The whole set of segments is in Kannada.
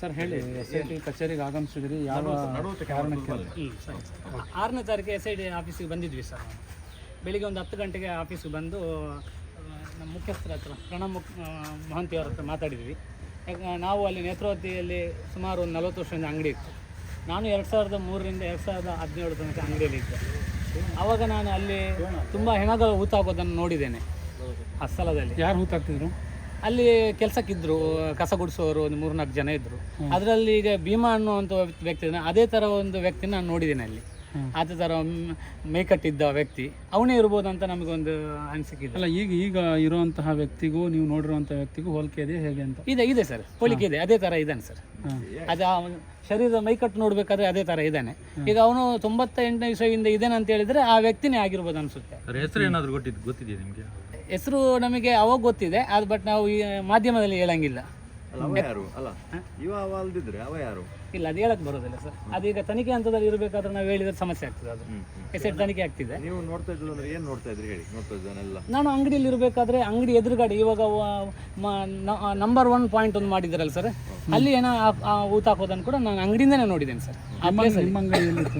ಸರ್ ಹೇಳಿ. ಎಸ್ ಐ ಟಿ ಕಚೇರಿಗೆ ಆಗಮಿಸಿದ್ರಿ. ಯಾವ ಕಾರಣಕ್ಕೆ? ಆರನೇ ತಾರೀಕು ಎಸ್ ಐ ಡಿ ಆಫೀಸಿಗೆ ಬಂದಿದ್ವಿ ಸರ್ ನಾವು. ಬೆಳಿಗ್ಗೆ ಒಂದು ಹತ್ತು ಗಂಟೆಗೆ ಆಫೀಸಿಗೆ ಬಂದು ನಮ್ಮ ಮುಖ್ಯಸ್ಥರ ಹತ್ರ ಪ್ರಣಬ್ ಮುಖ್ ಆ, ಮಹಂತಿ ಅವ್ರ ಹತ್ರ ಮಾತಾಡಿದ್ವಿ. ಯಾಕೆ ನಾವು ಅಲ್ಲಿ ನೇತ್ರಾವತಿಯಲ್ಲಿ ಸುಮಾರು ಒಂದು ನಲವತ್ತು ವರ್ಷದಿಂದ ಅಂಗಡಿ ಇತ್ತು. ನಾನು ಎರಡು ಸಾವಿರದ ಮೂರರಿಂದ ಎರಡು ಸಾವಿರದ ಹದಿನೇಳು ತನಕ ಅಂಗಡಿಯಲ್ಲಿ ಇದ್ದೆ. ಆವಾಗ ನಾನು ಅಲ್ಲಿ ತುಂಬ ಹೆಣಗಳು ಹೂತಾಗೋದನ್ನು ನೋಡಿದ್ದೇನೆ. ಆ ಸ್ಥಳದಲ್ಲಿ. ಯಾರು ಹೂತಾಗ್ತಿದ್ರು ಅಲ್ಲಿ ಕೆಲಸಕ್ಕಿದ್ರು ಕಸ ಗುಡಿಸೋರು ಒಂದು ಮೂರ್ನಾಲ್ಕು ಜನ ಇದ್ರು. ಅದರಲ್ಲಿ ಈಗ ಭೀಮಾ ಅನ್ನುವಂಥ ವ್ಯಕ್ತಿ ಇದ್ದಾನೆ, ಅದೇ ಥರ ಒಂದು ವ್ಯಕ್ತಿನ ನಾನು ನೋಡಿದ್ದೇನೆ ಅಲ್ಲಿ. ಅದೇ ಥರ ಮೇಕಟ್ಟಿದ್ದ ವ್ಯಕ್ತಿ. ಅವನೇ ಇರ್ಬೋದು ಅಂತ ನಮಗೊಂದು ಅನಿಸಿಕೆ ಅಲ್ಲ ಈಗ ಈಗ ಇರುವಂತಹ ವ್ಯಕ್ತಿಗೂ ನೀವು ನೋಡಿರುವಂತಹ ವ್ಯಕ್ತಿಗೂ ಹೋಲಿಕೆ ಇದೆ ಹೇಗೆ ಅಂತ? ಇದೆ ಇದೆ ಸರ್. ಹೋಲಿಕೆ ಇದೆ. ಅದೇ ಥರ ಇದ್ದಾನೆ ಸರ್. ಅದು ಶರೀರದ ಮೈಕಟ್ಟು ನೋಡ್ಬೇಕಾದ್ರೆ ಅದೇ ಥರ ಇದ್ದಾನೆ ಈಗ ಅವನು ತೊಂಬತ್ತ ಎಂಟನೇ ಇಸವಿಯಿಂದ ಇದ್ದಾನೆ ಅಂತ ಹೇಳಿದ್ರೆ ಆ ವ್ಯಕ್ತಿನೇ ಆಗಿರ್ಬೋದು ಅನ್ಸುತ್ತೆ. ಸರ್ ಹೆಸರು ಏನಾದರೂ ಗೊತ್ತಿದ್ದು ಗೊತ್ತಿದೆಯಾ ನಿಮಗೆ? ಹೆಸರು ನಮಗೆ ಅವಾಗ ಗೊತ್ತಿದೆ ಅದು ಬಟ್ ನಾವು ಈ ಮಾಧ್ಯಮದಲ್ಲಿ ಹೇಳಂಗಿಲ್ಲ. ಅಲ್ಲ ಅವ ಯಾರು? ಅಲ್ಲ ಇವ ಅವ ಅಲ್ದಿದ್ರೆ ಅವ ಯಾರು? ಇಲ್ಲ ಅದು ಹೇಳಕ್ ಬರೋದಿಲ್ಲ ಸರ್. ಅದೀಗ ತನಿಖೆ ಹಂತದಲ್ಲಿ ಇರಬೇಕಾದ್ರೆ ನಾವು ಹೇಳಿದ್ರೆ ಸಮಸ್ಯೆ ಆಗ್ತದೆ ಅದು. ಎಸೆಟ್ ತನಿಖೆ ಆಗ್ತಿದೆ. ನೀವು ನೋಡ್ತಾ ಇದ್ರು ಅಂದ್ರೆ ಏನ್ ನೋಡ್ತಾ ಇದ್ರಿ ಹೇಳಿ? ನೋಡ್ತಾ ಇದ್ದಾನೆಲ್ಲ ನಾನು ಅಂಗಡಿಯಲ್ಲಿ ಇರಬೇಕಾದ್ರೆ ಅಂಗಡಿ ಎದುರುಗಡೆ ಇವಾಗ ನಂಬರ್ ಒನ್ ಪಾಯಿಂಟ್ ಒಂದು ಮಾಡಿದ್ರಲ್ಲ ಸರ್. ಅಲ್ಲಿ ಏನೋ ಊತ ಹಾಕೋದನ್ನು ಕೂಡ ನಾನು ಅಂಗಡಿಯಿಂದನೇ ನೋಡಿದ್ದೇನೆ ಸರ್. ಆ ಸ್ಥಾನ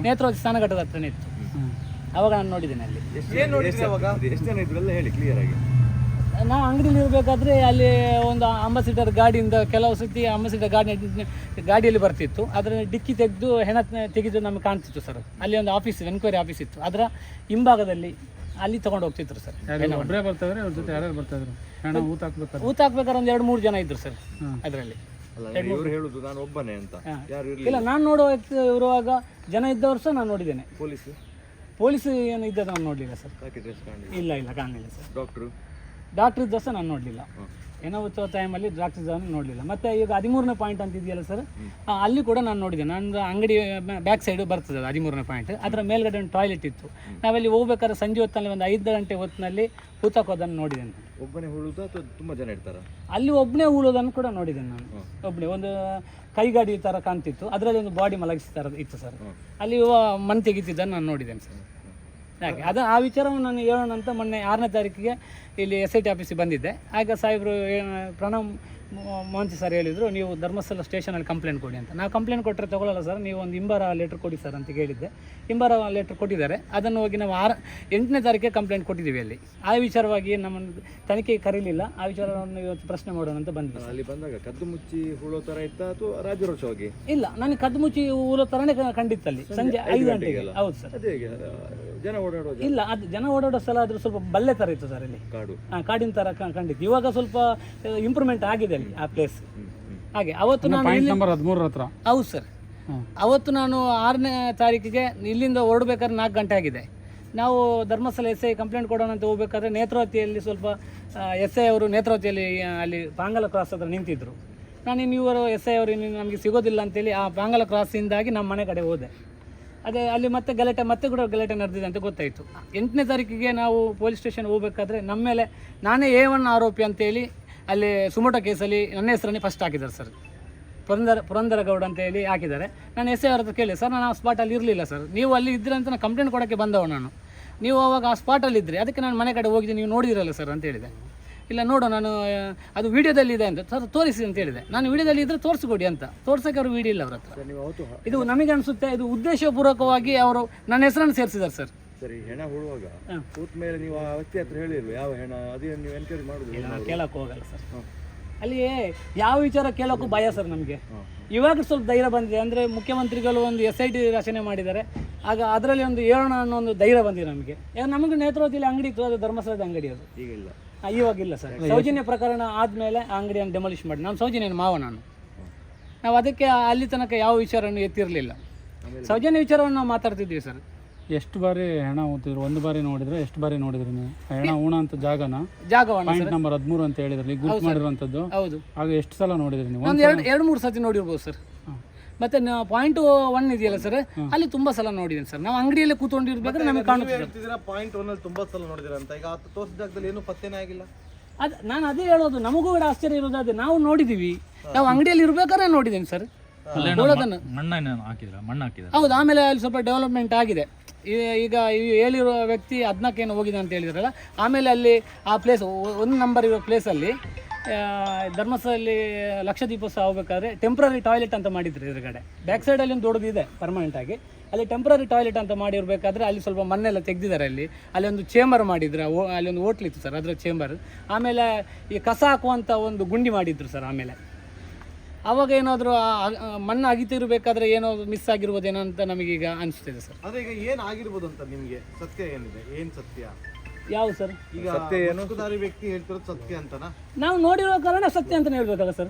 ನೇತ್ರೋಜಿ ಸ್ನಾನಘಟ್ಟದ ಹತ್ರನೇ ಇತ್ತು. ಅವಾಗ ನಾನು ನೋಡಿದ್ದೇನೆ ಅಲ್ಲಿ. ಎಷ್ಟು ಜನ ಎಲ್ಲ ಹೇಳಿ ಕ್ಲಿಯರ್ ಆಗಿ. ನಾವು ಅಂಗಡಿಲಿ ಇರಬೇಕಾದ್ರೆ ಅಲ್ಲಿ ಒಂದು ಅಂಬಾಸಿಡರ್ ಗಾಡಿಯಿಂದ ಕೆಲವು ಸತಿ ಅಂಬಾಸಿಡರ್ ಗಾಡಿ ಗಾಡಿಯಲ್ಲಿ ಬರ್ತಿತ್ತು. ಅದರ ಡಿಕ್ಕಿ ತೆಗೆದು ಹೆಣ ತೆಗೆದು ನಮಗೆ ಕಾಣ್ತಿತ್ತು ಸರ್ ಅಲ್ಲಿ ಒಂದು ಆಫೀಸ್ ಎನ್ಕ್ವೈರಿ ಆಫೀಸ್ ಇತ್ತು. ಅದರ ಹಿಂಭಾಗದಲ್ಲಿ ಅಲ್ಲಿ ತಗೊಂಡು ಹೋಗ್ತಿದ್ರು ಸರ್ ಒಬ್ಬರೇ ಬರ್ತಾ ಇದ್ರೆ ಅವ್ರ ಜೊತೆ ಯಾರ್ಯಾರು ಬರ್ತಾ ಇದ್ರು ಹೆಣ ಊತ ಹಾಕ್ಬೇಕಾದ್ರೆ? ಊತ ಹಾಕ್ಬೇಕಾದ್ರೆ ಒಂದು ಎರಡು ಮೂರು ಜನ ಇದ್ರು ಸರ್ ಅದರಲ್ಲಿ. ಇವ್ರು ಹೇಳುದು ನಾನು ಒಬ್ಬನೇ ಅಂತ. ಯಾರು ಇಲ್ಲ ನಾನು ನೋಡುವ ಇರುವಾಗ ಜನ ಇದ್ದವರು ಸಹ ನಾನು ನೋಡಿದ್ದೇನೆ. ಪೊಲೀಸ್? ಪೊಲೀಸ್ ಏನು ಇದ್ದ ನಾನು ನೋಡಲಿಲ್ಲ ಸರ್ ಇಲ್ಲ ಇಲ್ಲ ಕಾಣಲಿಲ್ಲ ಸರ್ ಡಾಕ್ಟ್ರು ಡಾಕ್ಟರ್ ಸಹ ನಾನು ನೋಡಲಿಲ್ಲ. ಏನೋ ಉತ್ಸವ ಟೈಮಲ್ಲಿ ಡಾಕ್ಟರ್ ದೋಸೆ ನೋಡಲಿಲ್ಲ. ಮತ್ತೆ ಈಗ ಹದಿಮೂರನೇ ಪಾಯಿಂಟ್ ಅಂತ ಇದೆಯಲ್ಲ ಸರ್ ಅಲ್ಲಿ ಕೂಡ ನಾನು ನೋಡಿದೆ. ನಾನು ಅಂಗಡಿ ಬ್ಯಾಕ್ ಸೈಡ್ ಬರ್ತದೆ ಅದು ಹದಿಮೂರನೇ ಪಾಯಿಂಟ್ ಅದರ ಮೇಲ್ಗಡೆ ಒಂದು ಟಾಯ್ಲೆಟ್ ಇತ್ತು. ನಾವಲ್ಲಿ ಹೋಗ್ಬೇಕಾದ್ರೆ ಸಂಜೆ ಹೊತ್ತಿನಲ್ಲಿ ಒಂದು ಐದು ಗಂಟೆ ಹೊತ್ತಿನಲ್ಲಿ ಹೂತಾಕೋದನ್ನು ನೋಡಿದೆ ಒಬ್ಬನೇ ಹೂಳುದು ಅಥವಾ ತುಂಬ ಜನ ಇರ್ತಾರೆ? ಅಲ್ಲಿ ಒಬ್ಬನೇ ಹೂಳೋದನ್ನು ಕೂಡ ನೋಡಿದ್ದೇನೆ ನಾನು. ಒಬ್ಬನೇ ಒಂದು ಕೈಗಾಡಿ ಥರ ಕಾಣ್ತಿತ್ತು. ಅದರಲ್ಲಿ ಒಂದು ಬಾಡಿ ಮಲಗಿಸ್ತಾರ ಇತ್ತು ಸರ್ ಅಲ್ಲಿ ಮನ್ ತೆಗಿತಿದ್ದನ್ನು ನಾನು ನೋಡಿದ್ದೇನೆ ಸರ್ ಹಾಗೆ. ಅದು ಆ ವಿಚಾರವನ್ನು ನಾನು ಹೇಳೋಣ ಅಂತ ಮೊನ್ನೆ ಆರನೇ ತಾರೀಕಿಗೆ ಇಲ್ಲಿ ಎಸ್ ಐ ಟಿ ಆಫೀಸಿಗೆ ಬಂದಿದ್ದೆ. ಆಗ ಸಾಹೇಬರು ಪ್ರಣಮ್ ಪ್ರಣವ್ ಮೋಹಂತಿ ಸರ್ ಹೇಳಿದರು ನೀವು ಧರ್ಮಸ್ಥಳ ಸ್ಟೇಷನಲ್ಲಿ ಕಂಪ್ಲೇಂಟ್ ಕೊಡಿ ಅಂತ. ನಾವು ಕಂಪ್ಲೇಂಟ್ ಕೊಟ್ಟರೆ ತೊಗೊಳ್ಳಲ್ಲ ಸರ್ ನೀವು ಒಂದು ಇಂಬಾರ ಲೆಟ್ರ್ ಕೊಡಿ ಸರ್ ಅಂತ ಕೇಳಿದ್ದೆ ಇಂಬಾರ ಲೆಟ್ರ್ ಕೊಟ್ಟಿದ್ದಾರೆ. ಅದನ್ನು ಹೋಗಿ ನಾವು ಆರು ಎಂಟನೇ ತಾರೀಕಿಗೆ ಕಂಪ್ಲೇಂಟ್ ಕೊಟ್ಟಿದ್ದೀವಿ ಅಲ್ಲಿ. ಆ ವಿಚಾರವಾಗಿ ನಮ್ಮನ್ನು ತನಿಖೆಗೆ ಕರೀಲಿಲ್ಲ. ಆ ವಿಚಾರವನ್ನು ಇವತ್ತು ಪ್ರಶ್ನೆ ಮಾಡೋಣ ಅಂತ ಬಂದ್ವಿ ಅಲ್ಲಿ ಬಂದಾಗ ಕದ್ದು ಮುಚ್ಚಿ ಹುಳೋ ಥರ ಇತ್ತ ಅಥವಾ ಹೋಗಿ ಇಲ್ಲ ನನಗೆ ಕದ್ದು ಮುಚ್ಚಿ ಹುಳೋ ಥರನೇ ಕಂಡಿತ್ತಲ್ಲಿ ಸಂಜೆ ಐದು ಗಂಟೆಗೆ ಹೌದು ಸರ್ ಜನ ಓಡಾಡೋ ಜಾಗ, ಇಲ್ಲ ಅದು ಜನ ಓಡಾಡೋ ಸ್ಥಳ ಆದರೂ ಸ್ವಲ್ಪ ಬಲ್ಲೆ ತರ ಇತ್ತು ಸರ್ ಇಲ್ಲಿ ಕಾಡು. ಆ, ಕಾಡಿನ ತರ ಕ- ಕಂಡಿತ್ತು. ಇವಾಗ ಸ್ವಲ್ಪ ಇಂಪ್ರೂವ್ಮೆಂಟ್ ಆಗಿದೆ ಅಲ್ಲಿ ಆ ಪ್ಲೇಸ್. ಹಾಗೆ ಅವತ್ತು ನಾನು ಪಾಯಿಂಟ್ ಇಲ್ಲಿ ನಂಬರ್ ಹದಿಮೂರರ ಹತ್ರ. ಹೌದು ಸರ್. ಅವತ್ತು ನಾನು ಆರನೇ ತಾರೀಕಿಗೆ ಇಲ್ಲಿಂದ ಹೊರಡ್ಬೇಕಾದ್ರೆ ನಾಲ್ಕು ಗಂಟೆ ಆಗಿದೆ. ನಾವು ಧರ್ಮಸ್ಥಳ ಎಸ್ ಐ ಕಂಪ್ಲೇಂಟ್ ಕೊಡೋಣ ಅಂತ ಹೋಗ್ಬೇಕಾದ್ರೆ ನೇತ್ರಾವತಿಯಲ್ಲಿ ಸ್ವಲ್ಪ ಎಸ್ ಐ ಅವರು ನೇತ್ರಾವತಿಯಲ್ಲಿ ಆ, ಅಲ್ಲಿ ಪಾಂಗಲ ಕ್ರಾಸ್ ಹತ್ರ ನಿಂತಿದ್ರು. ನಾನು ಇನ್ನು ಇವರು ಎಸ್ ಐ ಅವರು ಇನ್ನು ನಮಗೆ ಸಿಗೋದಿಲ್ಲ ಅಂತೇಳಿ ಆ ಪಾಂಗಲ ಕ್ರಾಸಿಂದಾಗಿ ನಮ್ಮ ಮನೆ ಕಡೆ ಹೋದೆ. ಅದೇ ಅಲ್ಲಿ ಮತ್ತೆ ಗಲಾಟೆ, ಮತ್ತೆ ಕೂಡ ಗಲಾಟೆ ನಡೆದಿದೆ ಅಂತ ಗೊತ್ತಾಯಿತು. ಎಂಟನೇ ತಾರೀಕಿಗೆ ನಾವು ಪೊಲೀಸ್ ಸ್ಟೇಷನ್ ಹೋಗ್ಬೇಕಾದ್ರೆ ನಮ್ಮ ಮೇಲೆ ನಾನೇ ಎ ಒನ್ ಆರೋಪಿ ಅಂತೇಳಿ ಅಲ್ಲಿ ಸುಮೋಟೋ ಕೇಸಲ್ಲಿ ನನ್ನ ಹೆಸರನ್ನೇ ಫಸ್ಟ್ ಹಾಕಿದ್ದಾರೆ ಸರ್ ಪುರಂದರ ಪುರಂದರ ಗೌಡ ಅಂತ ಹೇಳಿ ಹಾಕಿದ್ದಾರೆ. ನಾನು ಎಸ್ ಐ ಅವ್ರ ಹತ್ರ ಕೇಳಿ ಸರ್ ನಾನು ಆ ಸ್ಪಾಟಲ್ಲಿ ಇರಲಿಲ್ಲ ಸರ್ ನೀವು ಅಲ್ಲಿ ಇದ್ದರೆ ಅಂತ ನಾನು ಕಂಪ್ಲೇಂಟ್ ಕೊಡೋಕ್ಕೆ ಬಂದವ ನಾನು. ನೀವು ಅವಾಗ ಆ ಸ್ಪಾಟಲ್ಲಿ ಇದ್ದರೆ ಅದಕ್ಕೆ ನಾನು ಮನೆ ಕಡೆ ಹೋಗಿದ್ದೆ ನೀವು ನೋಡಿದಿರಲ್ಲ ಸರ್ ಅಂತ ಹೇಳಿದೆ. ಇಲ್ಲ ನೋಡು ನಾನು ಅದು ವಿಡಿಯೋದಲ್ಲಿ ಇದೆ ಅಂತ ಸರ್ ತೋರಿಸಿ ಅಂತ ಹೇಳಿದೆ. ನಾನು ವಿಡಿಯೋದಲ್ಲಿ ಇದ್ರೆ ತೋರಿಸ್ಕೊಡಿ ಅಂತ. ತೋರ್ಸಕ್ಕೆ ಅವರು ವಿಡಿಯೋ ಇಲ್ಲ ಅವ್ರ ಹತ್ರ. ಇದು ನಮಗೆ ಅನಿಸುತ್ತೆ ಇದು ಉದ್ದೇಶಪೂರ್ವಕವಾಗಿ ಅವರು ನನ್ನ ಹೆಸರನ್ನು ಸೇರಿಸಿದ್ದಾರೆ ಸರ್. ಸರಿ ಹೆಣ ಹುಡುವಾಗ. ಕೂತ್ ಮೇಲೆ ನೀವು ಆ ವ್ಯಕ್ತಿ ಹತ್ರ ಹೇಳಿಲ್ವ? ಯಾವ ಹೆಣ? ಅದೇ ನೀವು ಎನ್ಕ್ವೈರಿ ಮಾಡುದು? ನಾನು ಕೇಳೋಕೆ ಹೋಗಲ್ಲ ಸರ್. ಅಲ್ಲಿ ಯಾವ ವಿಚಾರ ಕೇಳೋಕ್ಕೂ ಭಯ ಸರ್ ನಮಗೆ. ಇವಾಗ ಸ್ವಲ್ಪ ಧೈರ್ಯ ಬಂದಿದೆ. ಅಂದರೆ ಮುಖ್ಯಮಂತ್ರಿಗಳು ಒಂದು ಎಸ್ ಐ ಟಿ ರಚನೆ ಮಾಡಿದ್ದಾರೆ. ಆಗ ಅದರಲ್ಲಿ ಒಂದು ಹೇಳೋಣ ಅನ್ನೋ ಒಂದು ಧೈರ್ಯ ಬಂದಿದೆ ನಮಗೆ. ನಮಗೆ ನೇತ್ರಾವತಿಯಲ್ಲಿ ಅಂಗಡಿ ಇತ್ತು ಅದು ಧರ್ಮಸ್ಥಳದ ಅಂಗಡಿ ಅದು. ಈಗ ಇಲ್ಲ. ಇವಾಗಿಲ್ಲ ಸರ್. ಸೌಜನ್ಯ ಪ್ರಕರಣ ಆದಮೇಲೆ ಆ ಅಂಗಡಿಯನ್ನು ಡೆಮಾಲಿಷ್ ಮಾಡಿ. ನಾನು ಸೌಜನ್ಯನ ಮಾವ ನಾನು. ನಾವು ಅದಕ್ಕೆ ಅಲ್ಲಿ ತನಕ ಯಾವ ವಿಚಾರವನ್ನು ಎತ್ತಿರಲಿಲ್ಲ. ಸೌಜನ್ಯ ವಿಚಾರವನ್ನು ನಾವು ಮಾತಾಡ್ತಿದ್ವಿ ಸರ್. ಎಷ್ಟು ಬಾರಿ ಹೆಣ ಊತಿದ್ರು ಒಂದು ಬಾರಿ ನೋಡಿದ್ರೆ ಎಷ್ಟು ಬಾರಿ ನೋಡಿದ್ರಿ ನೀವು? ಹೆಣ ಉಣ ಅಂತ ಜಾಗನ? ಪಾಯಿಂಟ್ ನಂಬರ್ ಹದಿಮೂರು ಅಂತ ಹೇಳಿದ್ರಿ ಗುರುತು ಮಾಡಿರುವಂತದ್ದು ಹೌದು. ಆಗ ಎಷ್ಟು ಸಲ ನೋಡಿದ್ರಿ ನೀವು? ಒಂದು ಎರಡು ಎರಡು ಮೂರು ಸತಿ ನೋಡಿರ್ಬೋದು ಸರ್. ಮತ್ತೆ ಪಾಯಿಂಟ್ ಒನ್ ಇದೆಯಲ್ಲ ಸರ್ ಅಲ್ಲಿ ತುಂಬಾ ಸಲ ನೋಡಿದ್ದೀನಿ ಸರ್ ನಾವು ಅಂಗಡಿಯಲ್ಲಿ ಕೂತ್ಕೊಂಡಿರ್ಬೇಕಾದ್ರೆ ನಮಗೆ ಕಾಣುತ್ತೆ ಪಾಯಿಂಟ್ ಒನ್ ಅಲ್ಲಿ ತುಂಬಾ ಸಲ ನೋಡಿದಿರ ಅಂತ? ಈಗ ತೋರಿಸಿದ ಜಾಗದಲ್ಲಿ ಏನು ಪತ್ತೆನೇ ಆಗಿಲ್ಲ. ಅದು ನಾನು ಅದೇ ಹೇಳೋದು ನಮಗೂ ಕೂಡ ಆಶ್ಚರ್ಯ ಇರೋದು ಅದೇ ನಾವು ನೋಡಿದೀವಿ. ನಾವು ಅಂಗಡಿಯಲ್ಲಿ ಇರ್ಬೇಕಾದ್ರೆ ನೋಡಿದ್ದೀನಿ ಸರ್ ನೋಡೋದನ್ನು ಹಾಕಿದ್ರ ಮಣ್ಣು ಹಾಕಿದ್ರ ಹೌದು ಆಮೇಲೆ ಅಲ್ಲಿ ಸ್ವಲ್ಪ ಡೆವಲಪ್ಮೆಂಟ್ ಆಗಿದೆ. ಈಗ ಹೇಳಿರೋ ವ್ಯಕ್ತಿ ಹದಿನಾಲ್ಕೇನು ಹೋಗಿದೆ ಅಂತ ಹೇಳಿದ್ರಲ್ಲ ಆಮೇಲೆ ಅಲ್ಲಿ ಆ ಪ್ಲೇಸ್ ಒಂದು ನಂಬರ್ ಇರೋ ಪ್ಲೇಸಲ್ಲಿ ಧರ್ಮಸ್ಥಳದಲ್ಲಿ ಲಕ್ಷದೀಪೋತ್ಸವ ಆಗಬೇಕಾದ್ರೆ ಟೆಂಪ್ರರಿ ಟಾಯ್ಲೆಟ್ ಅಂತ ಮಾಡಿದ್ರು ಎದುರುಗಡೆ. ಬ್ಯಾಕ್ ಸೈಡಲ್ಲಿ ಒಂದು ದೊಡ್ಡದಿದೆ ಪರ್ಮನೆಂಟ್ ಆಗಿ. ಅಲ್ಲಿ ಟೆಂಪ್ರರಿ ಟಾಯ್ಲೆಟ್ ಅಂತ ಮಾಡಿರ್ಬೇಕಾದ್ರೆ ಅಲ್ಲಿ ಸ್ವಲ್ಪ ಮಣ್ಣೆಲ್ಲ ತೆಗೆದಿದ್ದಾರೆ ಅಲ್ಲಿ. ಅಲ್ಲಿ ಒಂದು ಚೇಂಬರ್ ಮಾಡಿದ್ರು ಅಲ್ಲಿ ಒಂದು ಹೋಟ್ಲಿತ್ತು ಸರ್ ಅದರ ಚೇಂಬರ್ ಆಮೇಲೆ ಈ ಕಸ ಹಾಕುವಂಥ ಒಂದು ಗುಂಡಿ ಮಾಡಿದ್ರು ಸರ್ ಆಮೇಲೆ. ಅವಾಗ ಏನಾದರೂ ಮಣ್ಣು ಅಗಿತಿರ್ಬೇಕಾದ್ರೆ ಏನೋ ಮಿಸ್ ಆಗಿರ್ಬೋದೇನೋ ಅಂತ ನಮಗೀಗ ಅನಿಸ್ತಿದೆ ಸರ್. ಅದೇ ಈಗ ಏನ್ ಆಗಿರ್ಬೋದು ಅಂತ ನಿಮಗೆ? ಸತ್ಯ ಏನಿದೆ? ಏನು ಸತ್ಯ? ಯಾವ ಸರ್? ಈಗ ಮುಸುಕುಧಾರಿ ವ್ಯಕ್ತಿ ಹೇಳ್ತಿರೋದು ಸತ್ಯ ಅಂತನಾ? ನಾವು ನೋಡಿರೋ ಕಾರಣ ಸತ್ಯ ಅಂತ ಹೇಳ್ಬೇಕಲ್ಲ ಸರ್?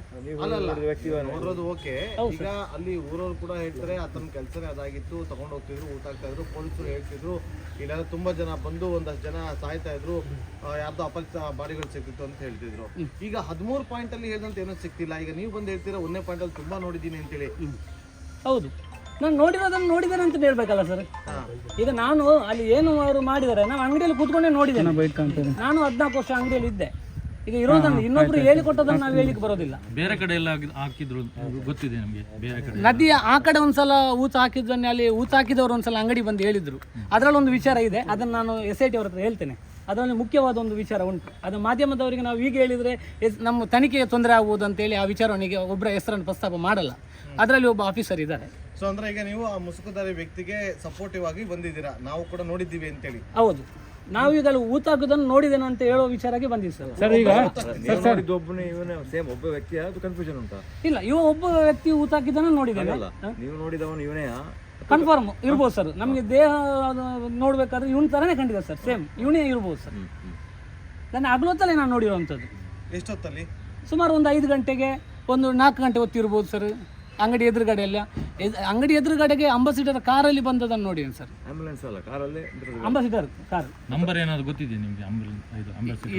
ವ್ಯಕ್ತಿ ನೋಡಿರೋದು ಓಕೆ. ಈಗ ಅಲ್ಲಿ ಊರವ್ರು ಕೂಡ ಹೇಳ್ತಾರೆ ಆತನ ಕೆಲಸನೇ ಅದಾಗಿತ್ತು ತಗೊಂಡು ಹೋಗ್ತಿದ್ರು ಊಟ ಆಗ್ತಾ ಇದ್ರು ಪೊಲೀಸರು ಹೇಳ್ತಿದ್ರು. ಇಲ್ಲ ತುಂಬಾ ಜನ ಬಂದು ಒಂದಷ್ಟು ಜನ ಸಾಯ್ತಾ ಇದ್ರು. ಯಾರ್ದು ಯಾರ್ದೋ ಅಪರಿಚಿತ ಬಾಡಿಗಳು ಸಿಕ್ತಿತ್ತು ಅಂತ ಹೇಳ್ತಿದ್ರು. ಈಗ ಹದಿಮೂರು ಪಾಯಿಂಟ್ ಅಲ್ಲಿ ಹೇಳಿದಂತ ಏನೋ ಸಿಕ್ತಿಲ್ಲ. ಈಗ ನೀವು ಬಂದು ಹೇಳ್ತೀರಾ ಒಂದನೇ ಪಾಯಿಂಟ್ ಅಲ್ಲಿ ತುಂಬಾ ನೋಡಿದ್ದೀನಿ ಅಂತೇಳಿ. ಹೌದು. ನಾನು ನೋಡಿರೋದನ್ನು ನೋಡಿದ್ದೇನೆ ಅಂತ ಹೇಳ್ಬೇಕಲ್ಲ ಸರ್ ಈಗ ನಾನು ಅಲ್ಲಿ ಏನು ಅವರು ಮಾಡಿದ್ದಾರೆ ನಾವು ಅಂಗಡಿಯಲ್ಲಿ ಕೂತ್ಕೊಂಡೇ ನೋಡಿದ್ದೇನೆ. ನಾನು ಹದಿನಾಲ್ಕು ವರ್ಷ ಅಂಗಡಿಯಲ್ಲಿ ಇದ್ದೆ. ಈಗ ಇರೋದನ್ನು ಇನ್ನೊಬ್ರು ಹೇಳಿಕೊಟ್ಟದನ್ನು ನಾವು ಹೇಳಿಕ್ ಬರೋದಿಲ್ಲ. ಬೇರೆ ಕಡೆ ಎಲ್ಲ ಹಾಕಿದ್ರು ಗೊತ್ತಿದೆ ನಮಗೆ ಬೇರೆ ಕಡೆ ನದಿಯ ಆ ಕಡೆ ಒಂದ್ಸಲ ಊತ ಹಾಕಿದ್ದನ್ನೇ ಅಲ್ಲಿ ಊತ ಹಾಕಿದವರು ಒಂದ್ಸಲ ಅಂಗಡಿ ಬಂದು ಹೇಳಿದ್ರು. ಅದರಲ್ಲಿ ಒಂದು ವಿಚಾರ ಇದೆ ಅದನ್ನು ನಾನು ಎಸ್ ಐ ಟಿ ಅವ್ರ ಹತ್ರ ಹೇಳ್ತೇನೆ. ಅದರಲ್ಲಿ ಮುಖ್ಯವಾದ ಒಂದು ವಿಚಾರ ಉಂಟು. ಅದು ಮಾಧ್ಯಮದವರಿಗೆ ನಾವು ಈಗ ಹೇಳಿದರೆ ನಮ್ಮ ತನಿಖೆಗೆ ತೊಂದರೆ ಆಗ್ಬೋದು ಅಂತೇಳಿ ಆ ವಿಚಾರವನಿಗೆ ಒಬ್ಬರ ಹೆಸರನ್ನು ಪ್ರಸ್ತಾಪ ಮಾಡಲ್ಲ. ಅದರಲ್ಲಿ ಒಬ್ಬ ಆಫೀಸರ್ ಇದ್ದಾರೆ. ಸೊ ಅಂದ್ರೆ ಈಗ ನೀವು ಆ ಮುಸುಕುದಾರಿ ವ್ಯಕ್ತಿಗೆ ಸಪೋರ್ಟಿವ್ ಆಗಿ ಬಂದಿದ್ದೀರಾ? ನಾವು ಕೂಡ ನೋಡಿದ್ದೀವಿ ಅಂತೇಳಿ. ಹೌದು. ನಾವು ಅಲ್ಲಿ ಊತ ಹಾಕೋದನ್ನು ನೋಡಿದ್ದೇನೆ ಅಂತ ಹೇಳೋ ವಿಚಾರಕ್ಕೆ ಬಂದಿದ್ದೀವಿ ಸರ್. ಸರ್ ಈಗ ಒಬ್ಬನೇ ಇವನೇ ಸೇಮ್ ಒಬ್ಬ ವ್ಯಕ್ತಿ ಅದು ಕನ್ಫ್ಯೂಷನ್ ಉಂಟಾ? ಇಲ್ಲ ಇವ ಒಬ್ಬ ವ್ಯಕ್ತಿ ಊತ ಹಾಕಿದ್ದನ್ನು ನೋಡಿದ್ದೇನೆ. ಅಲ್ಲ ನೀವು ನೋಡಿದವನು ಇವನೇ ಕನ್ಫರ್ಮ್ ಇರ್ಬೋದು ಸರ್. ನಮಗೆ ದೇಹ ನೋಡ್ಬೇಕಾದ್ರೆ ಇವನ್ ತರಾನೇ ಕಂಡಿದೆ ಸರ್. ಸೇಮ್ ಇವನೇ ಇರ್ಬೋದು ಸರ್. ನನ್ನ ಹಗಲೊತ್ತಲ್ಲೇ ನಾನು ನೋಡಿರುವಂಥದ್ದು. ಎಷ್ಟೊತ್ತಲ್ಲಿ? ಸುಮಾರು ಒಂದು ಐದು ಗಂಟೆಗೆ ಒಂದು ನಾಲ್ಕು ಗಂಟೆ ಹೊತ್ತಿರ್ಬೋದು ಸರ್. ಅಂಗಡಿ ಎದುರುಗಡೆ ಎಲ್ಲ ಎದ್- ಅಂಗಡಿ ಎದುರುಗಡೆಗೆ ಅಂಬಾಸಿಡರ್ ಕಾರಲ್ಲಿ ಬಂದದನ್ನು ನೋಡಿ ಸರ್. ಆಂಬುಲೆನ್ಸ್ ಅಲ್ಲ ಕಾರಲ್ಲೇ ಅಂಬಾಸಿಡರ್ ಕಾರ್. ನಂಬರ್ ಏನಾದ್ರು ಗೊತ್ತಿದೆ ನಿಮಗೆ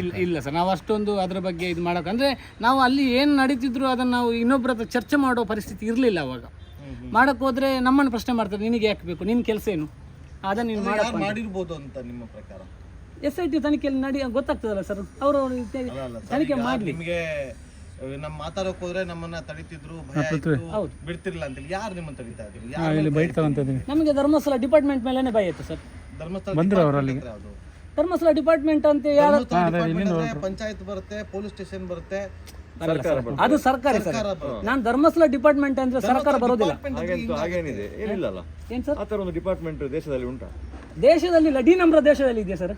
ಇಲ್ಲ ಇಲ್ಲ ಸರ್ ನಾವು ಅಷ್ಟೊಂದು ಅದರ ಬಗ್ಗೆ ಇದು ಮಾಡೋಕೆ ಅಂದರೆ ನಾವು ಅಲ್ಲಿ ಏನು ನಡೀತಿದ್ರು ಅದನ್ನು ನಾವು ಇನ್ನೊಬ್ಬರ ಹತ್ರ ಚರ್ಚೆ ಮಾಡೋ ಪರಿಸ್ಥಿತಿ ಇರಲಿಲ್ಲ ಅವಾಗ. ಮಾಡೋಕ್ಕೆ ಹೋದ್ರೆ ನಮ್ಮನ್ನು ಪ್ರಶ್ನೆ ಮಾಡ್ತಾರೆ ನಿನಗೆ ಯಾಕೆ ಬೇಕು? ನಿನ್ನ ಕೆಲಸ ಏನು? ಅದನ್ನು ನೀನು ಮಾಡಿರ್ಬೋದು ಅಂತ ನಿಮ್ಮ ಪ್ರಕಾರ? ಎಸ್ ಐ ಟಿ ತನಿಖೆಯಲ್ಲಿ ನಡಿ ಗೊತ್ತಾಗ್ತದಲ್ಲ ಸರ್? ಅವರು ತನಿಖೆ ಮಾಡಲಿ. ನಿಮಗೆ ನಮ್ಮ ಮಾತಾಡೋಕ್ ಹೋದ್ರೆ ನಮ್ಮನ್ನ ತಡಿತಿದ್ರು ಭಯ ಇತ್ತು. ಬಿಡ್ತಿರ್ಲಿಲ್ಲ ಅಂತೇಳಿ ಯಾರು ನಿಮ್ಮನ್ನ ತಡಿತಾ ಇದ್ರು? ಇಲ್ಲಿ ಬೈಕ್ ತಗೊಂತಿದ್ದೀನಿ ನಮಗೆ ಧರ್ಮಸ್ಥಳ ಡಿಪಾರ್ಟ್ಮೆಂಟ್ ಮೇಲೇ ಭಯ ಇತ್ತು ಸರ್. ಧರ್ಮಸ್ಥಳ ಬಂದ್ರು ಅವ್ರು department ಅಂದ್ರೆ ಯಾವ್ದು? ಧರ್ಮಸ್ಥಳ ಡಿಪಾರ್ಟ್ಮೆಂಟ್ ಅಂತ ಯಾರು ಧರ್ಮಸ್ಥಳ department ಅಂದ್ರೆ ಪಂಚಾಯತ್ ಬರುತ್ತೆ ಪೊಲೀಸ್ ಸ್ಟೇಷನ್ ಬರುತ್ತೆ. ಅದು ಸರ್ಕಾರಿ ಸರ್. ಸರ್ಕಾರ ಬರುತ್ತೆ. ನಾನು ಧರ್ಮಸ್ಥಳ ಡಿಪಾರ್ಟ್ಮೆಂಟ್ ಅಂದ್ರೆ ಸರ್ಕಾರ ಬರೋದಿಲ್ಲ. Department ಅಂದ್ರೆ ಹಾಗೆಂತ ಹಾಗೇನಿದೆ. ಏನಿಲ್ಲಲ್ಲ. ಏನ್ ಸರ್? ಆ ಥರ ಒಂದು ಡಿಪಾರ್ಟ್ಮೆಂಟ್ ದೇಶದಲ್ಲಿ ಉಂಟಾ? ದೇಶದಲ್ಲಿ ದೇಶದಲ್ಲಿ ಇದೆಯಾ ಸರ್?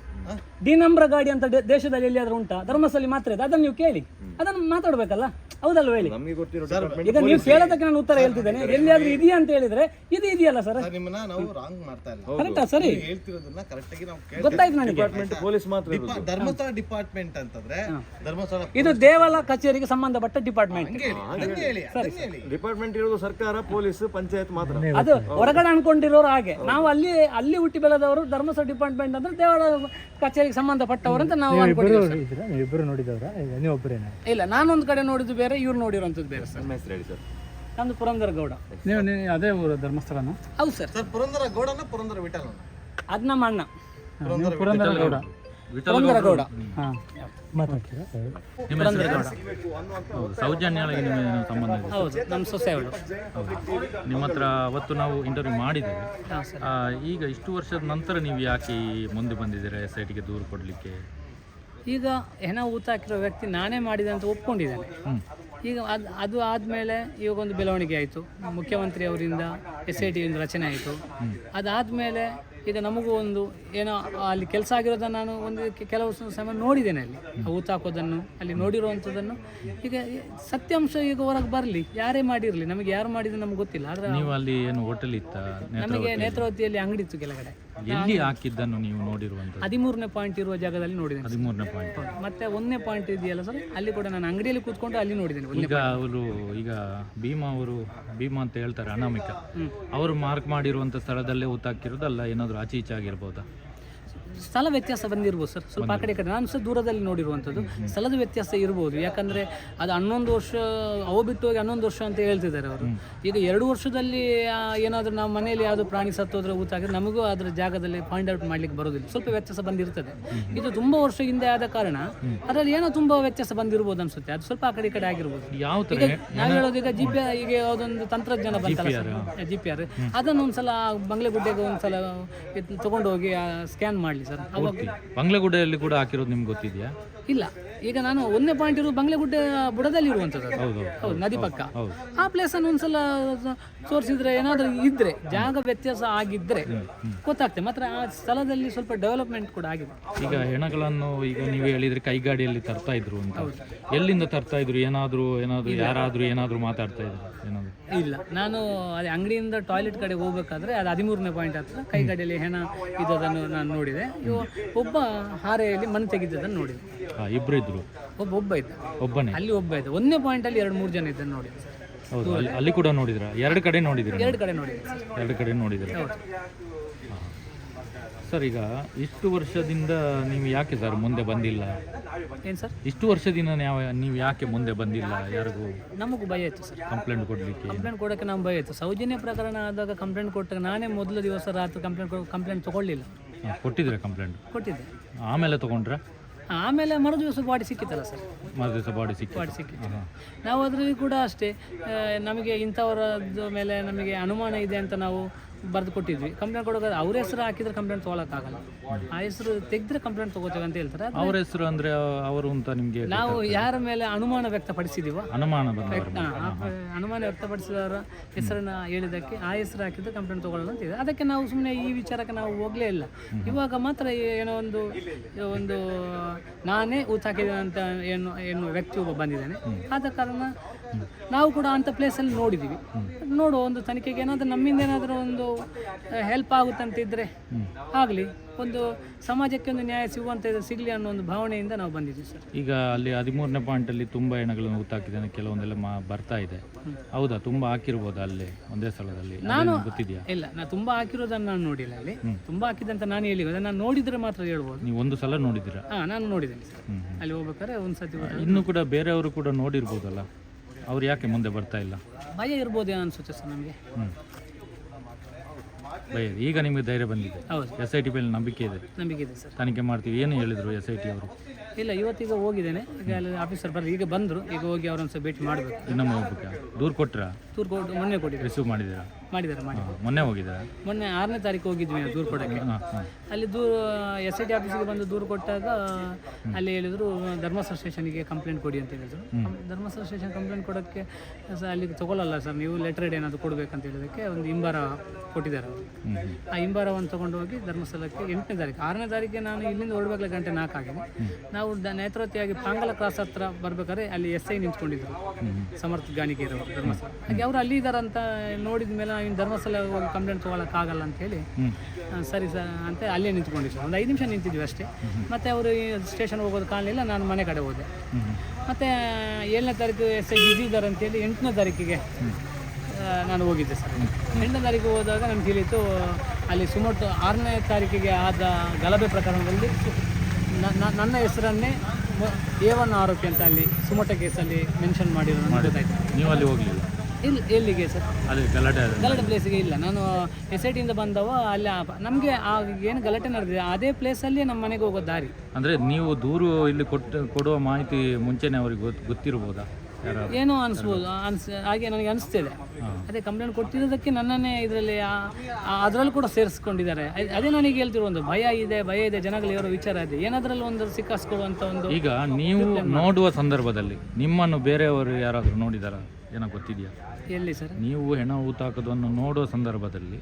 ಡಿ ನಂಬ್ರ ಗಾಡಿ ಅಂತ ದೇ- ದೇಶದಲ್ಲಿ ಎಲ್ಲಿಯಾದ್ರೂ ಉಂಟಾ? ಧರ್ಮಸ್ಥಳ ಮಾತ್ರ ಇದೆ. ಅದನ್ನು ನೀವು ಕೇಳಿ. ಅದನ್ನು ಮಾತಾಡ್ಬೇಕಲ್ಲ? ಹೌದಲ್ವ ಹೇಳಿ? ನಮಗೆ ಗೊತ್ತಿರೋ ಡಿಪಾರ್ಟ್ಮೆಂಟ್ ಈಗ ನೀವು ಕೇಳೋದಕ್ಕೆ ನಾನು ಉತ್ತರ ಹೇಳ್ತಿದ್ದೇನೆ. ಎಲ್ಲಿಯಾದ್ರೂ ಇದೆಯಾ ಅಂತ ಹೇಳಿದ್ರೆ ಇದು ಇದೆಯಲ್ಲ ಸರ್? ಸರ್, ನಿಮ್ಮನ್ನ ನಾವು ರಾಂಗ್ ಮಾಡ್ತಾ ಇಲ್ಲ. ಕರೆಕ್ಟಾ ಸರಿ? ನೀವು ಹೇಳ್ತಿರೋದನ್ನ ಕರೆಕ್ಟ್ ಆಗಿ ನಾವು ಕೇಳ್ತಾ ಗೊತ್ತಾಯ್ತು ನನಗೆ. ಡಿಪಾರ್ಟ್ಮೆಂಟ್ ಪೊಲೀಸ್ ಮಾತ್ರ ಇರೋದು. ಇದ್ದೀವಿ. ಧರ್ಮಸ್ಥಳ ಡಿಪಾರ್ಟ್ಮೆಂಟ್ ಅಂತಂದ್ರೆ ಧರ್ಮಸ್ಥಳ ಇದು ದೇವಾಲ ಕಚೇರಿಗೆ ಸಂಬಂಧಪಟ್ಟ ಡಿಪಾರ್ಟ್ಮೆಂಟ್ ಹಂಗೆ ಹೇಳಿ, ಅದನ್ನೇ ಹೇಳಿ. ಅದನ್ನೇ ಹೇಳಿ. ಡಿಪಾರ್ಟ್ಮೆಂಟ್ ಇರೋದು ಸರ್ಕಾರ ಪೊಲೀಸ್ ಪಂಚಾಯತ್ ಮಾತ್ರ. ಅದು ಹೊರಗಡೆ ಅನ್ಕೊಂಡಿರೋರು ಹಾಗೆ. ನಾವು ಅಲ್ಲಿ ಅಲ್ಲಿ ಹುಟ್ಟಿ ಬೆಳೆದವರು ಧರ್ಮಸ್ಥಳ ಡಿಪಾರ್ಟ್ಮೆಂಟ್ ಅಂದ್ರೆ ದೇವಾಲ ಕಚೇರಿಗೆ ಸಂಬಂಧಪಟ್ಟವರಂತ ಅಂತ ನಾವು ಅನ್ಕೊಂಡಿದ್ದೀವಿ ಇದ್ದೀರಾ? ನೀವು ಇಬ್ಬರು ನೋಡಿದವರ? ನೀವು ಒಬ್ಬರೇನ ಇಲ್ಲ ನಾನೊಂದು ಕಡೆ ನೋಡಿದ್ದು ಬೇರೆ ಇವ್ರು ನೋಡಿರೋಂಥದ್ದು ಬೇರೆ ಸರ್. ನಮ್ಮ ಹೆಸರು ಹೇಳಿ ಸರ್. ನಮ್ದು ಪುರಂದರ ಗೌಡ ನೀವು ನೀವು ಅದೇ ಊರು ಧರ್ಮಸ್ಥಳನ? ಹೌದು ಸರ್. ಸರ್ ಪುರಂದರ ಗೌಡನ ಪುರಂದರ ವಿಠಲನ ಅದು ನಮ್ಮ ಅಣ್ಣ ನೀವು ಪುರಂದರ ಗೌಡ ಪುರಂದರ ಗೌಡ ಹಾಂ. ಮಾತಾಡ್ತೀರಾ? ನಿಮ್ಮ ಸೌಜನ್ಯಗಳಿಗೆ ನಿಮ್ಮ ಸಂಬಂಧ ಇದೆ. ಹೌದು ನಮ್ಮ ಸೊಸೆ ಅವಳು ನಿಮ್ಮ ಹತ್ರ ಅವತ್ತು ನಾವು ಇಂಟರ್ವ್ಯೂ ಮಾಡಿದ್ದೇವೆ. ಹಾಂ ಸರ್. ಆ, ಈಗ ಇಷ್ಟು ವರ್ಷದ ನಂತರ ನೀವು ಯಾಕೆ ಈ ಮುಂದೆ ಬಂದಿದ್ದೀರಾ ಎಸ್ ಐ ಟಿಗೆ ದೂರು ಕೊಡಲಿಕ್ಕೆ? ಈಗ ಹೆಣ ಊತ ಹಾಕಿರೋ ವ್ಯಕ್ತಿ ನಾನೇ ಮಾಡಿದೆ ಅಂತ ಒಪ್ಕೊಂಡಿದ್ದಾನೆ. ಈಗ ಅದು ಅದು ಆದಮೇಲೆ ಇವಾಗ ಒಂದು ಬೆಳವಣಿಗೆ ಆಯಿತು. ಮುಖ್ಯಮಂತ್ರಿ ಅವರಿಂದ ಎಸ್ ಐ ಟಿ ಒಂದು ರಚನೆ ಆಯಿತು. ಅದಾದಮೇಲೆ ಈಗ ನಮಗೂ ಒಂದು ಏನೋ ಅಲ್ಲಿ ಕೆಲಸ ಆಗಿರೋದನ್ನು ನಾನು ಒಂದು ಕೆಲವು ಸಮಯ ನೋಡಿದ್ದೇನೆ ಅಲ್ಲಿ. ಹಾಕೋದನ್ನು ಅಲ್ಲಿ ನೋಡಿರುವಂಥದ್ದನ್ನು. ಈಗ ಸತ್ಯಾಂಶ ಈಗ ಹೊರಗೆ ಬರಲಿ ಯಾರೇ ಮಾಡಿರಲಿ ನಮಗೆ ಯಾರು ಮಾಡಿದ್ರು ನಮ್ಗೆ ಗೊತ್ತಿಲ್ಲ. ಆದರೆ ನೀವು ಅಲ್ಲಿ ಏನು ಹೋಟೆಲ್ ಇತ್ತ ನಮಗೆ ನೇತ್ರಾವತಿಯಲ್ಲಿ ಅಂಗಡಿ ಇತ್ತು ಕೆಳಗಡೆ. ಎಲ್ಲಿ ಹಾಕಿದ್ದನ್ನು ನೀವು ನೋಡಿರುವಂಥದ್ದು? ಹದಿಮೂರನೇ ಪಾಯಿಂಟ್ ಇರುವ ಜಾಗದಲ್ಲಿ ನೋಡಿದ್ದೇನೆ. ಹದಿಮೂರನೇ ಪಾಯಿಂಟ್. ಮತ್ತೆ ಒಂದನೇ ಪಾಯಿಂಟ್ ಇದೆಯಲ್ಲ ಸರ್? ಅಲ್ಲಿ ಕೂಡ ನಾನು ಅಂಗಡಿಯಲ್ಲಿ ಕೂತ್ಕೊಂಡು ಅಲ್ಲಿ ನೋಡಿದ್ದೇನೆ ಒಂದನೇ ಈಗ ಅವರು ಈಗ ಭೀಮಾ ಅವರು ಭೀಮಾ ಅಂತ ಹೇಳ್ತಾರೆ ಅನಾಮಿಕ. ಅವರು ಮಾರ್ಕ್ ಮಾಡಿರುವಂತ ಸ್ಥಳದಲ್ಲೇ ಊತಾಕಿರೋದಲ್ಲ ಏನಾದ್ರು ಆಚೆ ಈಚೆ ಆಗಿರ್ಬೋದಾ? ಸ್ಥಳ ವ್ಯತ್ಯಾಸ ಬಂದಿರ್ಬೋದು ಸರ್. ಸ್ವಲ್ಪ ಆ ಕಡೆ ಈ ಕಡೆ. ನಾನು ಸಹ ದೂರದಲ್ಲಿ ನೋಡಿರುವಂಥದ್ದು. ಸ್ಥಳದ ವ್ಯತ್ಯಾಸ ಇರ್ಬೋದು. ಯಾಕಂದರೆ ಅದು ಹನ್ನೊಂದು ವರ್ಷ ಅವು ಬಿಟ್ಟು ಹೋಗಿ ಹನ್ನೊಂದು ವರ್ಷ ಅಂತ ಹೇಳ್ತಿದ್ದಾರೆ ಅವರು. ಈಗ ಎರಡು ವರ್ಷದಲ್ಲಿ ಏನಾದರೂ ನಾವು ಮನೆಯಲ್ಲಿ ಯಾವುದು ಪ್ರಾಣಿ ಸತ್ತೋದ್ರೆ ಊತಾಗಿದ್ರೆ ನಮಗೂ ಅದರ ಜಾಗದಲ್ಲಿ ಫೈಂಡ್ ಔಟ್ ಮಾಡ್ಲಿಕ್ಕೆ ಬರೋದಿಲ್ಲ ಸ್ವಲ್ಪ ವ್ಯತ್ಯಾಸ ಬಂದಿರ್ತದೆ. ಇದು ತುಂಬ ವರ್ಷ ಹಿಂದೆ ಆದ ಕಾರಣ ಅದರಲ್ಲಿ ಏನೋ ತುಂಬ ವ್ಯತ್ಯಾಸ ಬಂದಿರ್ಬೋದು ಅನ್ಸುತ್ತೆ. ಅದು ಸ್ವಲ್ಪ ಆ ಕಡೆ ಈ ಕಡೆ ಆಗಿರ್ಬೋದು. ಯಾವ ತರ ಈಗ ನಾವು ಹೇಳೋದು ಈಗ ಜಿ ಪಿ ಈಗ ಯಾವುದೊಂದು ತಂತ್ರಜ್ಞಾನ ಬಂತಲ್ಲ ಜಿ ಪಿ ಆರ್ ಅದನ್ನು ಒಂದ್ಸಲ ಬಂಗ್ಲೆಗುಡ್ಡೆಗೆ ಒಂದ್ಸಲ ಇದ್ ತಗೊಂಡು ಹೋಗಿ ಸ್ಕ್ಯಾನ್ ಮಾಡಲಿ ಸರ್. ಅವಾಗ ಬಂಗ್ಲೆಗುಡ್ಡೆಯಲ್ಲಿ ಕೂಡ ಹಾಕಿರೋದು ನಿಮ್ಗೆ ಗೊತ್ತಿದೆಯಾ? ಇಲ್ಲ. ಈಗ ನಾನು ಒಂದನೇ ಪಾಯಿಂಟ್ ಇರೋದು ಬಂಗ್ಲೆಗುಡ್ಡ ಬುಡದಲ್ಲಿ ಇರುವಂಥದ್ದು ಅದು. ಹೌದು ಹೌದು ನದಿ ಪಕ್ಕ. ಆ ಆ ಪ್ಲೇಸನ್ನು ಒಂದ್ಸಲ ತೋರಿಸಿದ್ರೆ ಏನಾದರೂ ಇದ್ರೆ ಜಾಗ ವ್ಯತ್ಯಾಸ ಆಗಿದ್ರೆ ಗೊತ್ತಾಗ್ತದೆ. ಮಾತ್ರ ಆ ಸ್ಥಳದಲ್ಲಿ ಸ್ವಲ್ಪ ಡೆವಲಪ್ಮೆಂಟ್ ಕೂಡ ಆಗಿದೆ. ಈಗ ಹೆಣಗಳನ್ನು ಈಗ ನೀವು ಹೇಳಿದ್ರೆ ಕೈಗಾಡಿಯಲ್ಲಿ ತರ್ತಾ ಇದ್ರು ಅಂತ. ಎಲ್ಲಿಂದ ತರ್ತಾ ಇದ್ರು? ಏನಾದ್ರು ಏನಾದ್ರು ಯಾರಾದ್ರೂ ಏನಾದ್ರು ಮಾತಾಡ್ತಾ ಇದ್ರು ಏನಾದ್ರು? ಇಲ್ಲ. ನಾನು ಅದೇ ಅಂಗಡಿಯಿಂದ ಟಾಯ್ಲೆಟ್ ಕಡೆ ಹೋಗ್ಬೇಕಾದ್ರೆ ಅದು ಹದಿಮೂರನೇ ಪಾಯಿಂಟ್ ಹತ್ರ ಕೈ ಗಾಡಿಯಲ್ಲಿ ಹೆಣ ಇದ್ದದನ್ನು ನಾನು ನೋಡಿದೆ. ಇವ ಒಬ್ಬ ಹಾರೆಯಲ್ಲಿ ಮಣ್ಣು ತೆಗೆದಿದ್ದನ್ನು ನೋಡಿದೆ. ಇಬ್ರು ಇದ್ರು. ಒಬ್ಬ ಒಬ್ಬ ಇದ್ದ. ಒಬ್ಬನೇ. ಅಲ್ಲಿ ಒಬ್ಬ ಇದ್ದ. ಪಾಯಿಂಟ್ ಅಲ್ಲಿ ಎರಡು ಮೂರು ಜನ ಇದ್ದಾರೆ ನೋಡಿ. ಹೌದು ಅಲ್ಲಿ ಅಲ್ಲಿ ಕೂಡ ನೋಡಿದ್ರ? ಎರಡು ಕಡೆ ನೋಡಿದ್ರ ಎರಡು ಕಡೆ ನೋಡಿದ್ರೆ ಸರ್ ಎರಡು ಕಡೆ ನೋಡಿದ್ರ? ಸರ್ ಈಗ ಇಷ್ಟು ವರ್ಷದಿಂದ ನೀವು ಯಾಕೆ ಸರ್ ಮುಂದೆ ಬಂದಿಲ್ಲ? ಏನು ಸರ್? ಇಷ್ಟು ವರ್ಷದಿಂದ ಯಾವ ನೀವು ಯಾಕೆ ಮುಂದೆ ಬಂದಿಲ್ಲ ಯಾರಿಗೂ? ನಮಗೂ ಭಯ ಇತ್ತು ಸರ್. ಕಂಪ್ಲೇಂಟ್ ಕೊಡಲಿಕ್ಕೆ? ಕಂಪ್ಲೇಂಟ್ ಕೊಡೋಕ್ಕೆ ನಮ್ಗೆ ಭಯ ಇತ್ತು. ಸೌಜನ್ಯ ಪ್ರಕರಣ ಆದಾಗ ಕಂಪ್ಲೇಂಟ್ ಕೊಟ್ಟಾಗ ನಾನೇ ಮೊದಲ ದಿವಸ ರಾತ್ರಿ ಕಂಪ್ಲೇಂಟ್ ಕಂಪ್ಲೇಂಟ್ ತೊಗೊಳ್ಳಿಲ್ಲ. ಕೊಟ್ಟಿದ್ರೆ ಕಂಪ್ಲೇಂಟ್ ಕೊಟ್ಟಿದ್ದೆ. ಆಮೇಲೆ ತಗೊಂಡ್ರ? ಆಮೇಲೆ ಮರು ದಿವಸ ಬಾಡಿ ಸಿಕ್ಕಿತ್ತಲ್ಲ ಸರ್? ಮರು ದಿವಸ ಬಾಡಿ ಸಿಕ್ಕಿ ಬಾಡಿ ಸಿಕ್ಕಿತ್ತು ನಾವು ಅದರಲ್ಲಿ ಕೂಡ ಅಷ್ಟೇ ನಮಗೆ ಇಂಥವರದ್ದು ಮೇಲೆ ನಮಗೆ ಅನುಮಾನ ಇದೆ ಅಂತ ನಾವು ಬರೆದು ಕೊಟ್ಟಿದ್ವಿ ಕಂಪ್ಲೇಂಟ್ ಕೊಡೋದು ಅವ್ರ ಹೆಸರು ಹಾಕಿದ್ರೆ ಕಂಪ್ಲೇಂಟ್ ತೊಗೊಳಕ್ಕಾಗಲ್ಲ. ಆ ಹೆಸರು ತೆಗೆದ್ರೆ ಕಂಪ್ಲೇಂಟ್ ತೊಗೋತೇವೆ ಅಂತ ಹೇಳ್ತಾರೆ. ಅವ್ರ ಹೆಸರು ಅಂದ್ರೆ ಅವರು ಅಂತ ನಿಮಗೆ ನಾವು ಯಾರ ಮೇಲೆ ಅನುಮಾನ ವ್ಯಕ್ತಪಡಿಸಿದೀವೋ? ಅನುಮಾನ ಅನುಮಾನ ವ್ಯಕ್ತಪಡಿಸಿದವರ ಹೆಸರನ್ನ ಹೇಳಿದ್ದಕ್ಕೆ ಆ ಹೆಸರು ಹಾಕಿದ್ರೆ ಕಂಪ್ಲೇಂಟ್ ತಗೊಳ್ಳೋಣ ಅಂತ ಇದೆ. ಅದಕ್ಕೆ ನಾವು ಸುಮ್ಮನೆ ಈ ವಿಚಾರಕ್ಕೆ ನಾವು ಹೋಗಲೇ ಇಲ್ಲ. ಇವಾಗ ಮಾತ್ರ ಏನೋ ಒಂದು ಒಂದು ನಾನೇ ಊತ ಹಾಕಿದಂತ ಏನು ಏನು ವ್ಯಕ್ತಿ ಒಬ್ಬ ಬಂದಿದ್ದಾನೆ. ಆದ ಕಾರಣ ನಾವು ಕೂಡ ಅಂಥ ಪ್ಲೇಸಲ್ಲಿ ನೋಡಿದ್ದೀವಿ ನೋಡುವ ಒಂದು ತನಿಖೆಗೆ ಏನಾದರೂ ನಮ್ಮಿಂದ ಏನಾದರೂ ಒಂದು ಹೆಲ್ಪ್ ಆಗುತ್ತಂತಿದ್ದರೆ ಆಗಲಿ. ಒಂದು ಸಮಾಜಕ್ಕೆ ಒಂದು ನ್ಯಾಯ ಸಿಗುವಂಥ ಸಿಗಲಿ ಅನ್ನೋ ಒಂದು ಭಾವನೆಯಿಂದ ನಾವು ಬಂದಿದ್ದೀವಿ ಸರ್. ಈಗ ಅಲ್ಲಿ ಹದಿಮೂರನೇ ಪಾಯಿಂಟ್ ಅಲ್ಲಿ ತುಂಬಾ ಹೆಣಗಳನ್ನು ಊತಾಕಿದ್ದಾನೆ ಕೆಲವೊಂದೆಲ್ಲ ಮಾ ಬರ್ತಾ ಇದೆ. ಹೌದಾ? ತುಂಬಾ ಹಾಕಿರ್ಬೋದು ಅಲ್ಲಿ ಒಂದೇ ಸ್ಥಳದಲ್ಲಿ? ನಾನು ಗೊತ್ತಿದ್ಯಾ? ಇಲ್ಲ ನಾ ತುಂಬಾ ಹಾಕಿರೋದನ್ನ ನಾನು ನೋಡಿಲ್ಲ ಅಲ್ಲಿ. ತುಂಬಾ ಹಾಕಿದಂತ ನಾನು ಹೇಳಿ ನಾನು ನೋಡಿದ್ರೆ ಮಾತ್ರ ಹೇಳ್ಬೋದು. ನೀವು ಒಂದು ಸಲ ನೋಡಿದಿರ ಹಾ ನಾನು ನೋಡಿದ್ದೇನೆ ಸರ್. ಅಲ್ಲಿ ಹೋಗ್ಬೇಕಾದ್ರೆ ಒಂದು ಸತಿ. ಇನ್ನು ಕೂಡ ಬೇರೆಯವರು ಕೂಡ ನೋಡಿರ್ಬೋದಲ್ಲ? ಅವ್ರು ಯಾಕೆ ಮುಂದೆ ಬರ್ತಾ ಇಲ್ಲ? ಭಯ ಇರ್ಬೋದೇನೋ ಅನ್ಸುತ್ತೆ ಸರ್ ನಮಗೆ. ಇದೆ. ಈಗ ನಿಮಗೆ ಧೈರ್ಯ ಬಂದಿದೆ. ಹೌದು. ಎಸ್ ಐ ಟಿ ಮೇಲೆ ನಂಬಿಕೆ ಇದೆ. ನಂಬಿಕೆ ಇದೆ ಸರ್. ತನಿಖೆ ಮಾಡ್ತೀವಿ. ಏನು ಹೇಳಿದರು ಎಸ್ ಐ ಟಿ ಅವರು? ಇಲ್ಲ ಇವತ್ತೀಗ ಹೋಗಿದ್ದೇನೆ. ಈಗ ಅಲ್ಲಿ ಆಫೀಸರ್ ಬರ್ರಿ ಈಗ ಬಂದರು. ಈಗ ಹೋಗಿ ಅವ್ರೊಂದ್ಸಲ ಭೇಟಿ ಮಾಡಬೇಕು. ಇನ್ನೊಮ್ಮೆ ಹೋಗ್ಬೇಕಾ? ದೂರು ಕೊಟ್ರಾ? ದೂರು ಕೊಟ್ಟು ಮೊನ್ನೆ ಕೊಟ್ಟಿದ್ದೆ ರಿಸೀವ್ ಮಾಡಿದ್ದೀರಾ? ಮಾಡಿದ್ದಾರೆ ಮಾಡಿ. ಮೊನ್ನೆ ಹೋಗಿದ್ದಾರೆ? ಮೊನ್ನೆ ಆರನೇ ತಾರೀಕು ಹೋಗಿದ್ವಿ ನಾವು ದೂರು ಕೊಡೋಕ್ಕೆ ಅಲ್ಲಿ ದೂರು ಎಸ್ ಐ ಟಿ ಆಫೀಸಿಗೆ ಬಂದು ದೂರು ಕೊಟ್ಟಾಗ ಅಲ್ಲಿ ಹೇಳಿದರು ಧರ್ಮಸ್ಥಳ ಸ್ಟೇಷನಿಗೆ ಕಂಪ್ಲೇಂಟ್ ಕೊಡಿ ಅಂತ ಹೇಳಿದರು. ಧರ್ಮಸ್ಥಳ ಸ್ಟೇಷನ್ ಕಂಪ್ಲೇಂಟ್ ಕೊಡೋಕ್ಕೆ ಸರ್ ಅಲ್ಲಿ ತೊಗೊಳ್ಳಲ್ಲ ಸರ್ ನೀವು ಲೆಟರ್ ಏನಾದರೂ ಕೊಡಬೇಕಂತ ಹೇಳೋದಕ್ಕೆ ಒಂದು ಇಂಬಾರ ಕೊಟ್ಟಿದ್ದಾರೆ ಅವರು. ಆ ಇಂಬಾರವನ್ನು ತೊಗೊಂಡು ಹೋಗಿ ಧರ್ಮಸ್ಥಳಕ್ಕೆ ಎಂಟನೇ ತಾರೀಕು ಆರನೇ ತಾರೀಕಿಗೆ ನಾನು ಇಲ್ಲಿಂದ ಹೊರಡಬೇಕಲ್ಲ ಗಂಟೆ ನಾಲ್ಕು ಆಗಿದೆ. ನಾವು ದ- ನೇತ್ರಾವತಿಯಾಗಿ ಪಾಂಗಲ ಕ್ರಾಸ್ ಹತ್ರ ಬರಬೇಕಾದ್ರೆ ಅಲ್ಲಿ ಎಸ್ ಐ ನಿಂತ್ಕೊಂಡಿದ್ರು. ಸಮರ್ಥ ಗಾಣಿಕೆರವರು ಧರ್ಮಸ್ಥಳ. ಹಾಗೆ ಅವರು ಅಲ್ಲಿ ಇದ್ದಾರೆ ಅಂತ ನೋಡಿದ ಮೇಲೆ ಇನ್ನು ಧರ್ಮಸ್ಥಳ ಹೋಗಿ ಕಂಪ್ಲೇಂಟ್ ತೊಗೊಳಕ್ಕಾಗಲ್ಲ ಅಂತ ಹೇಳಿ ಸರಿ ಸರ್ ಅಂತ ಅಲ್ಲೇ ನಿಂತ್ಕೊಂಡಿದ್ವಿ ಒಂದು ಐದು ನಿಮಿಷ ನಿಂತಿದ್ವಿ ಅಷ್ಟೇ. ಮತ್ತು ಅವರು ಸ್ಟೇಷನ್ ಹೋಗೋದು ಕಾಣಲಿಲ್ಲ ನಾನು ಮನೆ ಕಡೆ ಹೋದೆ. ಮತ್ತು ಏಳನೇ ತಾರೀಕು ಎಸ್ ಐ ಬಿಸಿ ಇದ್ದಾರೆ ಅಂತೇಳಿ ಎಂಟನೇ ತಾರೀಕಿಗೆ ನಾನು ಹೋಗಿದ್ದೆ ಸರ್. ಎಂಟನೇ ತಾರೀಕು ಹೋದಾಗ ನಮ್ಗೆ ತಿಳಿಯಿತು ಅಲ್ಲಿ ಸುಮಾರು ಆರನೇ ತಾರೀಕಿಗೆ ಆದ ಗಲಭೆ ಪ್ರಕರಣದಲ್ಲಿ ನನ್ನ ಹೆಸರನ್ನೇ ಏವನ್ ಒನ್ ಆರೋಪಿ ಅಂತ ಅಲ್ಲಿ ಸುಮಟ ಕೇಸಲ್ಲಿ ಮೆನ್ಷನ್ ಮಾಡಿರೋ ನನಗೆ ಗೊತ್ತಾಯ್ತು. ನೀವು ಅಲ್ಲಿ ಹೋಗಲಿಲ್ಲ? ಇಲ್ಲಿ ಎಲ್ಲಿಗೆ ಸರ್? ಅಲ್ಲಿ ಗಲಾಟೆ ಆದ ಗಲಾಟೆ ಪ್ಲೇಸಿಗೆ ಇಲ್ಲ. ನಾನು ಎಸ್ ಐ ಟಿಯಿಂದ ಬಂದವ ಅಲ್ಲಿ ನಮಗೆ ಆ ಏನು ಗಲಾಟೆ ನಡೆದಿದೆ ಅದೇ ಪ್ಲೇಸಲ್ಲಿ ನಮ್ಮ ಮನೆಗೆ ಹೋಗೋ ದಾರಿ. ಅಂದರೆ ನೀವು ದೂರು ಇಲ್ಲಿ ಕೊಟ್ಟು ಕೊಡುವ ಮಾಹಿತಿ ಮುಂಚೆನೇ ಅವ್ರಿಗೆ ಗೊತ್ತು ಗೊತ್ತಿರ್ಬೋದಾ? ಏನೋ ಅನಿಸ್ಬೋದು ಅನ್ಸ್ ಹಾಗೆ ನನಗೆ ಅನಿಸ್ತಿದೆ. ಅದೇ ಕಂಪ್ಲೇಂಟ್ ಕೊಟ್ಟಿರೋದಕ್ಕೆ ನನ್ನನ್ನೇ ಇದರಲ್ಲಿ ಅದರಲ್ಲೂ ಕೂಡ ಸೇರಿಸ್ಕೊಂಡಿದ್ದಾರೆ. ಅದೇ ನನಗೆ ಹೇಳ್ತಿರೋ ಒಂದು ಭಯ ಇದೆ ಭಯ ಇದೆ ಜನಗಳು ಇರೋ ವಿಚಾರ ಇದೆ. ಏನಾದ್ರಲ್ಲಿ ಒಂದು ಸಿಕ್ಕಾಸ್ಕೊಳ್ಳುವಂಥ ಒಂದು ಈಗ ನೀವು ನೋಡುವ ಸಂದರ್ಭದಲ್ಲಿ ನಿಮ್ಮನ್ನು ಬೇರೆಯವರು ಯಾರಾದರೂ ನೋಡಿದಾರ? ಏನೋ ಗೊತ್ತಿದೆಯಾ? ಎಲ್ಲಿ ಸರ್? ನೀವು ಹೆಣ ಊತಾಕೋದನ್ನು ನೋಡುವ ಸಂದರ್ಭದಲ್ಲಿ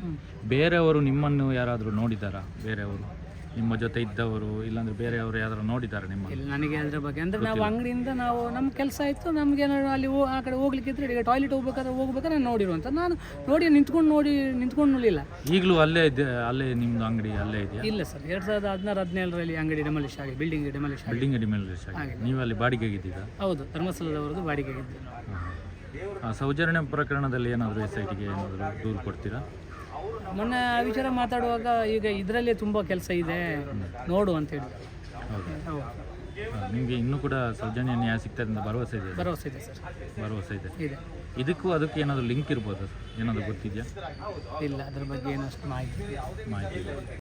ಬೇರೆಯವರು ನಿಮ್ಮನ್ನು ಯಾರಾದರೂ ನೋಡಿದಾರ? ಬೇರೆಯವರು? ನಿಮ್ಮ ಜೊತೆ ಇದ್ದವರು ಇಲ್ಲಾಂದ್ರೆ ಬೇರೆಯವರು ಯಾರು ನೋಡಿದ್ದಾರೆ ನಿಮ್ಮ ಇಲ್ಲ ನನಗೆ ಅದ್ರ ಬಗ್ಗೆ ಅಂದ್ರೆ ನಾವು ಅಂಗಡಿಯಿಂದ ನಾವು ನಮ್ಮ ಕೆಲಸ ಆಯ್ತು ನಮ್ಗೆ ಅಲ್ಲಿ ಹೋ- ಆ ಕಡೆ ಹೋಗ್ಲಿಕ್ಕಿದ್ರೆ ಈಗ ಟಾಯ್ಲೆಟ್ ಹೋಗ್ಬೇಕಾದ್ರೆ ಹೋಗ್ಬೇಕಾದ್ರೆ ನಾನು ನೋಡಿರುವಂತ. ನಾನು ನೋಡಿ ನಿಂತ್ಕೊಂಡು ನೋಡಿ ನಿಂತ್ಕೊಂಡು ನೋಡಲಿಲ್ಲ. ಈಗಲೂ ಅಲ್ಲೇ ಇದೆ ಅಲ್ಲೇ ನಿಮ್ದು ಅಂಗಡಿ ಅಲ್ಲೇ ಇದೆಯಾ? ಇಲ್ಲ ಸರ್ ಎರಡು ಸಾವಿರದ ಹದಿನಾರು ಹದಿನೇಳರಲ್ಲಿ ಅಂಗಡಿ ಡೆಮಾಲಿಷ್ ಆಗಿ ಬಿಲ್ಡಿಂಗ್ ಡೆಮಾಲಿಷ್ ಆಗಿ. ಬಿಲ್ಡಿಂಗ್ ಮೇಲೆ ನೀವು ಅಲ್ಲಿ ಬಾಡಿಗೆಗಿದ್ದೀರಾ? ಹೌದು ಧರ್ಮಸ್ಥಳದವರದ್ದು ಬಾಡಿಗೆ ಇದ್ದು ಆ ಸೌಜನ್ಯ ಪ್ರಕರಣದಲ್ಲಿ ಏನಾದರೂ ಎಸ್ ಐ ಟಿಗೆ ಏನಾದರೂ ದೂರು ಕೊಡ್ತೀರಾ? ಮೊನ್ನೆ ಆ ವಿಚಾರ ಮಾತಾಡುವಾಗ ಈಗ ಇದರಲ್ಲೇ ತುಂಬ ಕೆಲಸ ಇದೆ. ನೋಡು ಅಂತ ಹೇಳಿ. ಹೌದು. ನಿಮಗೆ ಇನ್ನೂ ಕೂಡ ಸೌಜನ್ಯ ನ್ಯಾಯ ಸಿಗ್ತದೆ ಅಂತ ಭರವಸೆ ಇದೆ? ಭರವಸೆ ಇದೆ ಸರ್. ಭರವಸೆ ಇದೆ. ಇದೆ. ಇದಕ್ಕೂ ಅದಕ್ಕೆ ಏನಾದರೂ ಲಿಂಕ್ ಇರ್ಬೋದು ಏನಾದರೂ ಗೊತ್ತಿದೆಯಾ? ಇಲ್ಲ ಅದ್ರ ಬಗ್ಗೆ ಏನಷ್ಟು ಮಾಹಿತಿ ಮಾಹಿತಿ ಇಲ್ಲ.